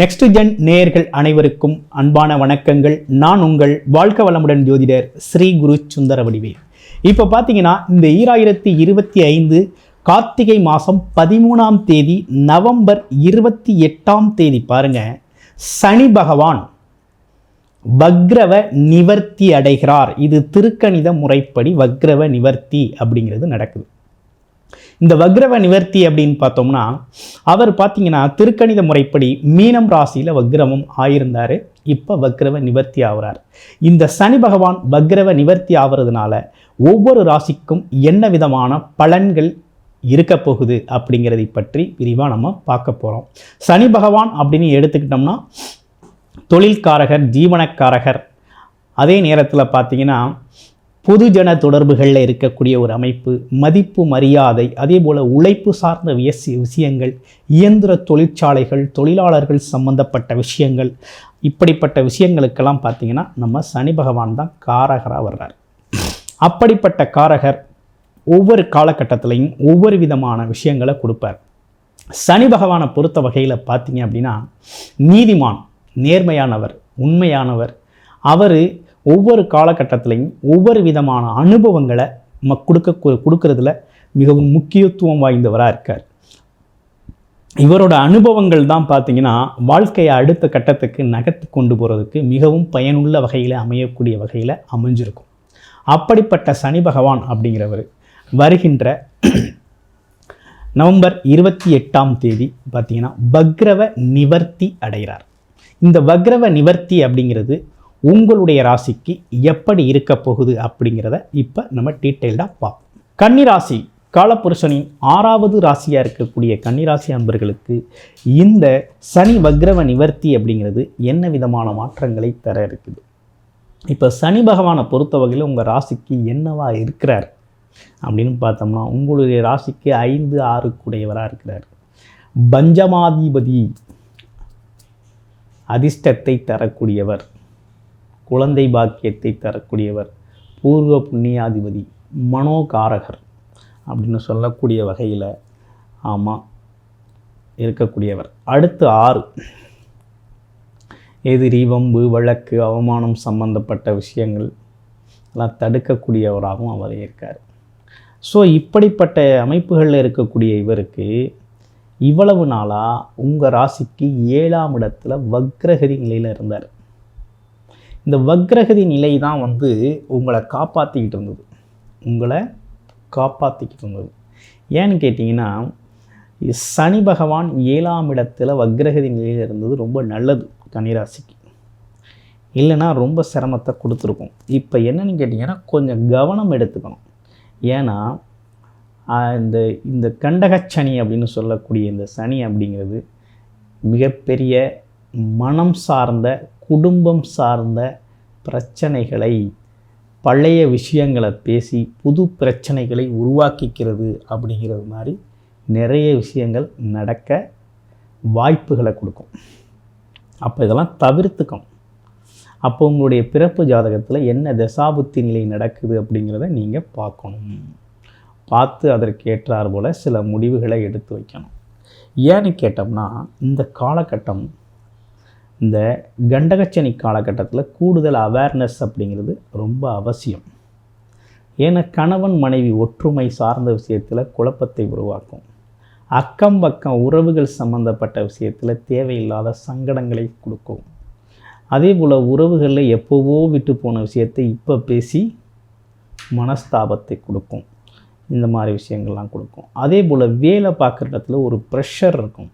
Next gen நேயர்கள் அனைவருக்கும் அன்பான வணக்கங்கள். நான் உங்கள் வாழ்க்க வளமுடன் ஜோதிடர் ஸ்ரீ குரு சுந்தர வடிவே இப்போ பார்த்தீங்கன்னா இந்த ஈராயிரத்தி இருபத்தி ஐந்து கார்த்திகை மாதம் பதிமூணாம் தேதி நவம்பர் இருபத்தி எட்டாம் தேதி பாருங்க. சனி பகவான் வக்ரவ நிவர்த்தி அடைகிறார். இது திருக்கணித முறைப்படி வக்ரவ நிவர்த்தி அப்படிங்கிறது நடக்குது. இந்த வக்ரவ நிவர்த்தி அப்படின்னு பார்த்தோம்னா அவர் பார்த்தீங்கன்னா திருக்கணித முறைப்படி மீனம் ராசியில் வக்ரவம் ஆயிருந்தார். இப்போ வக்ரவ நிவர்த்தி ஆகிறார். இந்த சனி பகவான் வக்ரவ நிவர்த்தி ஆகிறதுனால ஒவ்வொரு ராசிக்கும் என்ன விதமான பலன்கள் இருக்க போகுது அப்படிங்கிறதை பற்றி விரிவாக நம்ம பார்க்க போகிறோம் சனி பகவான் அப்படின்னு எடுத்துக்கிட்டோம்னா தொழில்காரகர் ஜீவனக்காரகர். அதே நேரத்தில் பார்த்தீங்கன்னா பொதுஜன தொடர்புகளில் இருக்கக்கூடிய ஒரு அமைப்பு மதிப்பு மரியாதை அதே போல் உழைப்பு சார்ந்த வியசி விஷயங்கள் இயந்திர தொழிற்சாலைகள் தொழிலாளர்கள் சம்பந்தப்பட்ட விஷயங்கள் இப்படிப்பட்ட விஷயங்களுக்கெல்லாம் பார்த்தீங்கன்னா நம்ம சனி பகவான் தான் காரகராக வர்றார். அப்படிப்பட்ட காரகர் ஒவ்வொரு காலகட்டத்திலையும் ஒவ்வொரு விதமான விஷயங்களை கொடுப்பார். சனி பகவானை பொறுத்த வகையில் பார்த்தீங்க அப்படின்னா நீதிமான் நேர்மையானவர் உண்மையானவர். அவர் ஒவ்வொரு காலகட்டத்திலையும் ஒவ்வொரு விதமான அனுபவங்களை ம கொடுக்க கொடுக்கறதுல மிகவும் முக்கியத்துவம் வாய்ந்தவராக இருக்கார். இவரோட அனுபவங்கள் தான் பார்த்தீங்கன்னா வாழ்க்கையை அடுத்த கட்டத்துக்கு நகர்த்து கொண்டு போகிறதுக்கு மிகவும் பயனுள்ள வகையில் அமையக்கூடிய வகையில் அமைஞ்சிருக்கும். அப்படிப்பட்ட சனி பகவான் அப்படிங்கிறவர் வருகின்ற நவம்பர் இருபத்தி எட்டாம் தேதி பார்த்தீங்கன்னா பக்ரவ நிவர்த்தி அடைகிறார். இந்த வக்ரவ நிவர்த்தி அப்படிங்கிறது உங்களுடைய ராசிக்கு எப்படி இருக்க போகுது அப்படிங்கிறத இப்போ நம்ம டீட்டெயில்டாக பார்ப்போம். கன்னிராசி காலப்புருஷனின் ஆறாவது ராசியாக இருக்கக்கூடிய கன்னிராசி அன்பர்களுக்கு இந்த சனி வக்ரவ நிவர்த்தி அப்படிங்கிறது என்ன விதமான மாற்றங்களை தர இருக்குது? இப்போ சனி பகவானை பொறுத்த வகையில் உங்கள் ராசிக்கு என்னவா இருக்கிறார்? அப்படின்னு பார்த்தோம்னா உங்களுடைய ராசிக்கு ஐந்து ஆறு கூடையவராக இருக்கிறார். பஞ்சமாதிபதி அதிர்ஷ்டத்தை தரக்கூடியவர். குழந்தை பாக்கியத்தை தரக்கூடியவர் பூர்வ புண்ணியாதிபதி மனோகாரகர் அப்படின்னு சொல்லக்கூடிய வகையில் ஆமாம் இருக்கக்கூடியவர். அடுத்து ஆறு. எதிரி வம்பு வழக்கு அவமானம் சம்பந்தப்பட்ட விஷயங்கள் எல்லாம் தடுக்கக்கூடியவராகவும் அவர் இருக்கார். ஸோ இப்படிப்பட்ட அமைப்புகளில் இருக்கக்கூடிய இவருக்கு இவ்வளவு நாளாக உங்கள் ராசிக்கு ஏழாம் இடத்துல வக்ரகதி நிலையில் இருந்தார். இந்த வக்ரகதி நிலை தான் வந்து உங்களை காப்பாற்றிக்கிட்டு இருந்தது உங்களை காப்பாற்றிக்கிட்டு இருந்தது ஏன்னு கேட்டிங்கன்னா சனி பகவான் ஏழாம் இடத்துல வக்ரகதி நிலையில் இருந்தது ரொம்ப நல்லது கன்னிராசிக்கு. இல்லைன்னா ரொம்ப சிரமத்தை கொடுத்துருக்கும். இப்போ என்னன்னு கேட்டிங்கன்னா கொஞ்சம் கவனம் எடுத்துக்கணும். ஏன்னா இந்த இந்த கண்டகச்சனி அப்படின்னு சொல்லக்கூடிய இந்த சனி அப்படிங்கிறது மிகப்பெரிய மனம் சார்ந்த குடும்பம் சார்ந்த பிரச்சனைகளை பழைய விஷயங்களை பேசி புது பிரச்சனைகளை உருவாக்கிக்கிறது அப்படிங்கிறது மாதிரி நிறைய விஷயங்கள் நடக்க வாய்ப்புகளை கொடுக்கும். அப்போ இதெல்லாம் தவிர்த்துக்கணும். அப்போ உங்களுடைய பிறப்பு ஜாதகத்தில் என்ன தசாபுத்தி நிலை நடக்குது அப்படிங்கிறத நீங்கள் பார்க்கணும். பார்த்து அதற்கு ஏற்றார் போல் சில முடிவுகளை எடுத்து வைக்கணும். ஏன்னு கேட்டோம்னா இந்த காலகட்டம் இந்த கண்டகச்சனி காலகட்டத்தில் கூடுதல் அவேர்னஸ் அப்படிங்கிறது ரொம்ப அவசியம். ஏன்னா கணவன் மனைவி ஒற்றுமை சார்ந்த விஷயத்தில் குழப்பத்தை உருவாக்கும். அக்கம் பக்கம் உறவுகள் சம்பந்தப்பட்ட விஷயத்தில் தேவையில்லாத சங்கடங்களை கொடுக்கும். அதே போல் உறவுகளில் எப்போவோ விட்டு போன விஷயத்தை இப்போ பேசி மனஸ்தாபத்தை கொடுக்கும். இந்த மாதிரி விஷயங்கள்லாம் கொடுக்கும். அதே போல் வேலை பார்க்குற இடத்துல ஒரு ப்ரெஷர் இருக்கும்.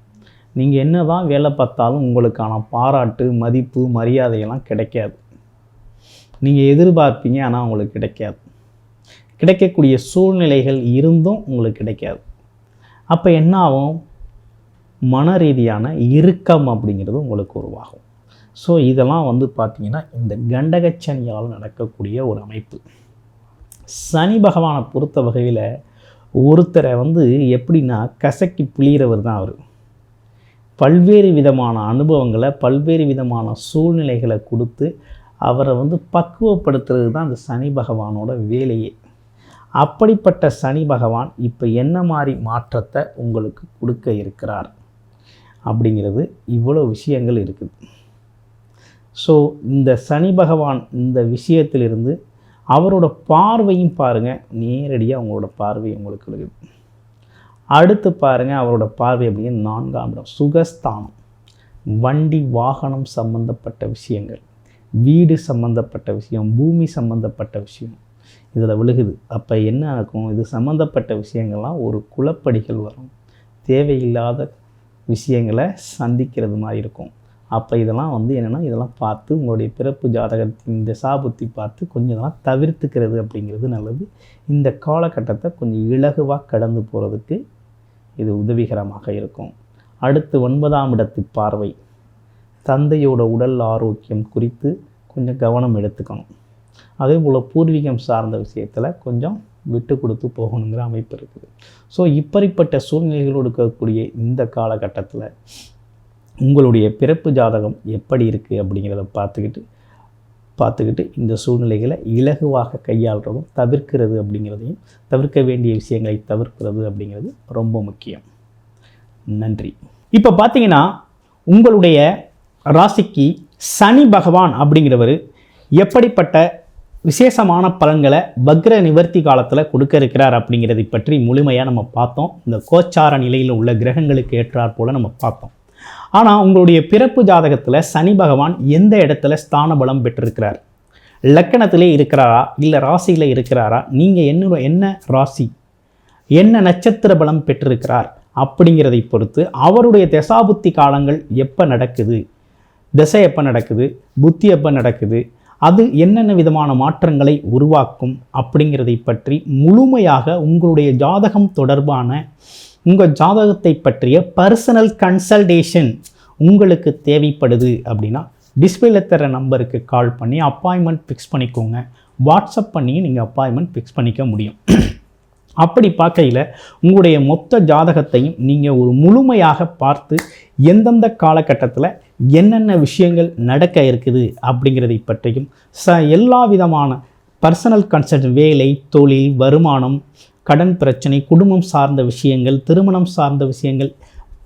நீங்கள் என்ன தான் வேலை பார்த்தாலும் உங்களுக்கான பாராட்டு மதிப்பு மரியாதையெல்லாம் கிடைக்காது. நீங்கள் எதிர்பார்ப்பீங்க ஆனால் உங்களுக்கு கிடைக்காது. கிடைக்கக்கூடிய சூழ்நிலைகள் இருந்தும் உங்களுக்கு கிடைக்காது. அப்போ என்ன ஆகும்? மன ரீதியான இறுக்கம் அப்படிங்கிறது உங்களுக்கு உருவாகும். ஸோ இதெல்லாம் வந்து பார்த்திங்கன்னா இந்த கண்டகச்சனியால் நடக்கக்கூடிய ஒரு அமைப்பு. சனி பகவானை பொறுத்த வகையில் ஒருத்தரை வந்து எப்படின்னா கசக்கி புளிகிறவர் தான் அவர். பல்வேறு விதமான அனுபவங்களை பல்வேறு விதமான சூழ்நிலைகளை கொடுத்து அவரை வந்து பக்குவப்படுத்துறது தான் அந்த சனி பகவானோட வேலையே. அப்படிப்பட்ட சனி பகவான் இப்போ என்ன மாதிரி மாற்றத்தை உங்களுக்கு கொடுக்க இருக்கிறார்? அப்படிங்கிறது இவ்வளோ விஷயங்கள் இருக்குது. ஸோ இந்த சனி பகவான் இந்த விஷயத்திலிருந்து அவரோட பார்வையும் பாருங்கள் நேரடியாக அவங்களோட பார்வை உங்களுக்கு இருக்குது. அடுத்து பாருங்கள் அவரோட பார்வை அப்படின்னு நான்காம் இடம். சுகஸ்தானம். வண்டி வாகனம் சம்பந்தப்பட்ட விஷயங்கள். வீடு சம்பந்தப்பட்ட விஷயம் பூமி சம்பந்தப்பட்ட விஷயம். இதில் விழுகுது. அப்போ என்ன ஆகும் இது சம்மந்தப்பட்ட விஷயங்கள்லாம் ஒரு குலப்படிகள் வரும். தேவையில்லாத விஷயங்களை சந்திக்கிறது மாதிரி இருக்கும். அப்போ இதெல்லாம் வந்து என்னென்னா இதெல்லாம் பார்த்து உங்களுடைய பிறப்பு ஜாதகத்தின் இந்த பார்த்து கொஞ்சம் இதெல்லாம் தவிர்த்துக்கிறது அப்படிங்கிறது நல்லது. இந்த காலகட்டத்தை கொஞ்சம் இலகுவாக கடந்து போகிறதுக்கு இது உதவிகரமாக இருக்கும். அடுத்து ஒன்பதாம் இடத்து பார்வை. தந்தையோட உடல் ஆரோக்கியம் குறித்து கொஞ்சம் கவனம் எடுத்துக்கணும். அதே போல் பூர்வீகம் சார்ந்த விஷயத்தில் கொஞ்சம் விட்டு கொடுத்து போகணுங்கிற அமைப்பு இருக்குது. ஸோ இப்படிப்பட்ட சூழ்நிலைகளோடு இருக்கக்கூடிய இந்த காலகட்டத்தில் உங்களுடைய பிறப்பு ஜாதகம் எப்படி இருக்குது அப்படிங்கிறத பார்த்துக்கிட்டு பார்த்துக்கிட்டு இந்த சூழ்நிலைகளை இலகுவாக கையாளுறதும் தவிர்க்கிறது அப்படிங்கிறதையும் தவிர்க்க வேண்டிய விஷயங்களை தவிர்க்கிறது அப்படிங்கிறது ரொம்ப முக்கியம். நன்றி. இப்போ பார்த்தீங்கன்னா உங்களுடைய ராசிக்கு சனி பகவான் அப்படிங்கிறவர் எப்படிப்பட்ட விசேஷமான பலன்களை வக்ர நிவர்த்தி காலத்தில் கொடுக்க இருக்கிறார் அப்படிங்கிறதை பற்றி முழுமையாக நம்ம பார்த்தோம். இந்த கோச்சார நிலையில் உள்ள கிரகங்களுக்கு ஏற்றாற் போல் நம்ம பார்த்தோம். ஆனால் உங்களுடைய பிறப்பு ஜாதகத்தில் சனி பகவான் எந்த இடத்துல ஸ்தான பலம் பெற்றிருக்கிறார்? லக்கணத்திலே இருக்கிறாரா? இல்லை ராசியில் இருக்கிறாரா? நீங்கள் என்ன என்ன ராசி? என்ன நட்சத்திர பலம் பெற்றிருக்கிறார்? அப்படிங்கிறதை பொறுத்து அவருடைய தசாபுத்தி காலங்கள் எப்போ நடக்குது? திசை எப்போ நடக்குது? புத்தி எப்போ நடக்குது? அது என்னென்ன விதமான மாற்றங்களை உருவாக்கும் அப்படிங்கிறதை பற்றி முழுமையாக உங்களுடைய ஜாதகம் தொடர்பான உங்கள் ஜாதகத்தை பற்றிய பர்சனல் கன்சல்டேஷன் உங்களுக்கு தேவைப்படுது அப்படின்னா டிஸ்பிளே தர நம்பருக்கு கால் பண்ணி அப்பாயின்மெண்ட் ஃபிக்ஸ் பண்ணிக்கோங்க. வாட்ஸ்அப் பண்ணி நீங்கள் அப்பாயின்மெண்ட் ஃபிக்ஸ் பண்ணிக்க முடியும். அப்படி பார்க்கையில் உங்களுடைய மொத்த ஜாதகத்தையும் நீங்கள் ஒரு முழுமையாக பார்த்து எந்தெந்த காலகட்டத்தில் என்னென்ன விஷயங்கள் நடக்க இருக்குது அப்படிங்கிறதை பற்றியும் ச எல்லா விதமான பர்சனல் கன்சல்ட் வேலை தொழில் வருமானம் கடன் பிரச்சனை குடும்பம் சார்ந்த விஷயங்கள் திருமணம் சார்ந்த விஷயங்கள்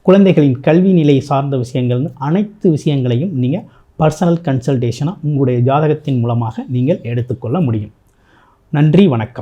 குழந்தைகளின் கல்வி நிலை சார்ந்த விஷயங்கள்னு அனைத்து விஷயங்களையும் நீங்கள் பர்சனல் கன்சல்டேஷனாக உங்களுடைய ஜாதகத்தின் மூலமாக நீங்கள் எடுத்துக்கொள்ள முடியும். நன்றி வணக்கம்.